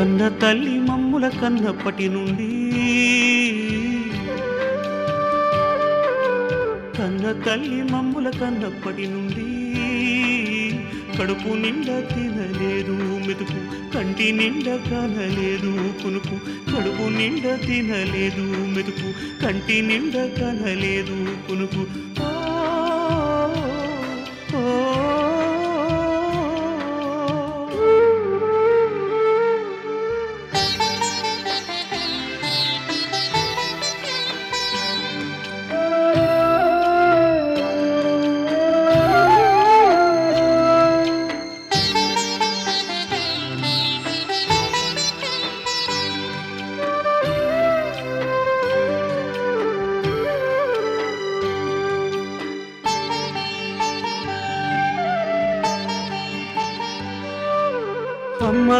కన్న తల్లి మమ్ముల కన్నప్పటి నుండి కన్న తల్లి మమ్ముల కన్నప్పటి నుండి కడుపు నిండా తినలేదు మెతుకు కంటి నిండా కనలేదు కునుకు కడుపు నిండా తినలేదు మెతుకు కంటి నిండా కనలేదు కునుకు ఆ,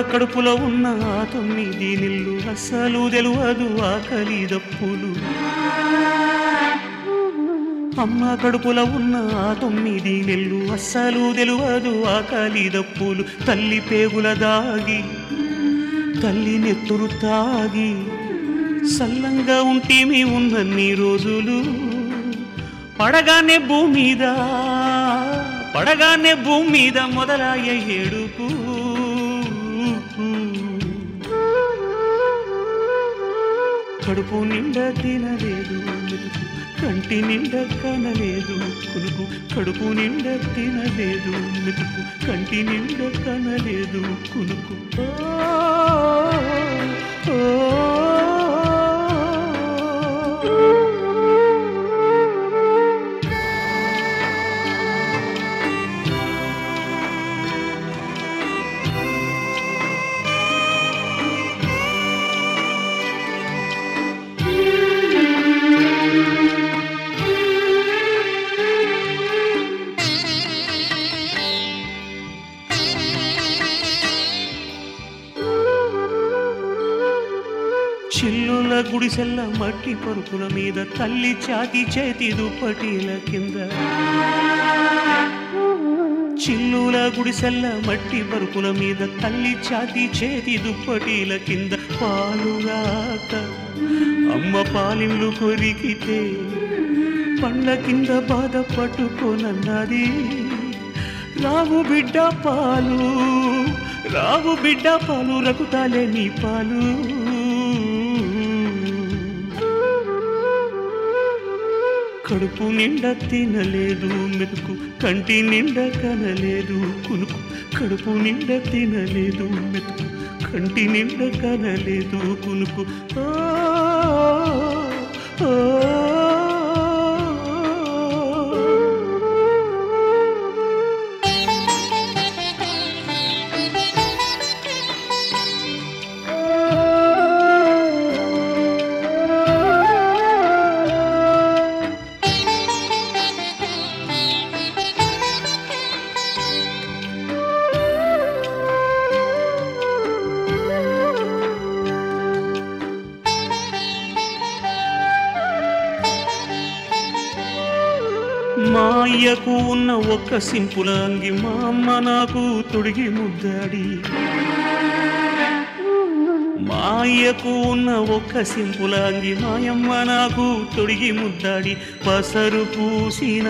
కడుపులో ఉన్న ఆ తొమ్మిది నిల్లు అస్సలు తెలియదు ఆకలి దప్పులు. అమ్మ కడుపులో ఉన్న ఆ తొమ్మిది నెల్లు అస్సలు తెలియదు ఆకలి దప్పులు. తల్లి పేగుల దాగి తల్లి నెత్తురు తాగి సల్లంగా ఉంటేమి ఉన్నన్ని రోజులు. పడగానే భూమి మీద పడగానే భూమి మీద మొదలయ్యే ఏడుపు. కడుపు నిండా తినలేదు. మెతుకు కంటి నిండా కనలేదు. కునుకు కడుపు నిండా తినలేదు. మెతుకు కంటి నిండా కనలేదు. కునుకు. ఓ చిల్లుల గుడిసెల్ల మట్టి పరుపుల మీద తల్లి చాతి చేతి దుప్పటీల కింద. చిల్లుల గుడిసెల్ల మట్టి పరుపుల మీద తల్లి చాతి చేతి దుప్పటీల కింద పాలుగాక. అమ్మ పాలిళ్ళు కొరికితే పండ్ల కింద బాధ పట్టుకోనన్నది. రావు బిడ్డ పాలు రావు బిడ్డ పాలు రకుతాలే నీ పాలు. కడుపు నిండా తినలేదు మెతుకు కంటి నిండా కనలేదు కునుకు కడుపు నిండా తినలేదు మెతుకు కంటి నిండా కనలేదు కునుకు. ఆ, అయ్యకు ఉన్న ఒక్క సింపుల అంగి మా అమ్మ నాకు తొడిగి ముద్దాడి. మా అయ్యకు ఉన్న ఒక్క సింపుల అంగి మాయమ్మ నాకు తొడిగి ముద్దాడి. పసరు పూసిన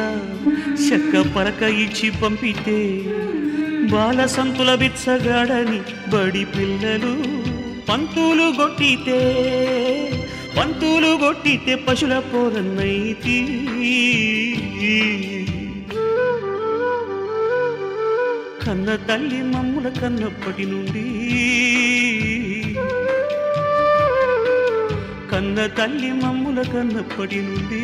చెక్క పరక ఇచ్చి పంపితే బాల సంతుల బిచ్చగాడని బడి పిల్లలు పంతులు కొట్టితే పంతులు కొట్టితే పశుల పోరన్నైతి కన్న తల్లి మమ్ముల కన్నప్పటి నుండి. కన్న తల్లి మమ్ముల కన్నప్పటి నుండి.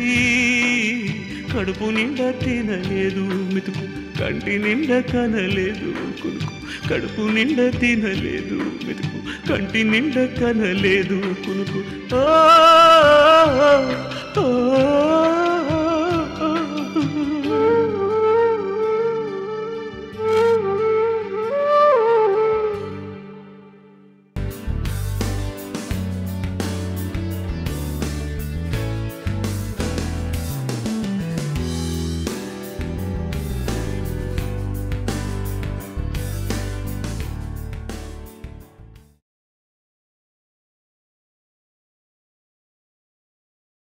కడుపు నిండా తినలేదు మెతుకు కంటి నిండా కనలేదు కొనుకు. కడుపు నిండా తినలేదు మెతుకు కంటి నిండా కనలేదు కొనుకు. ఓ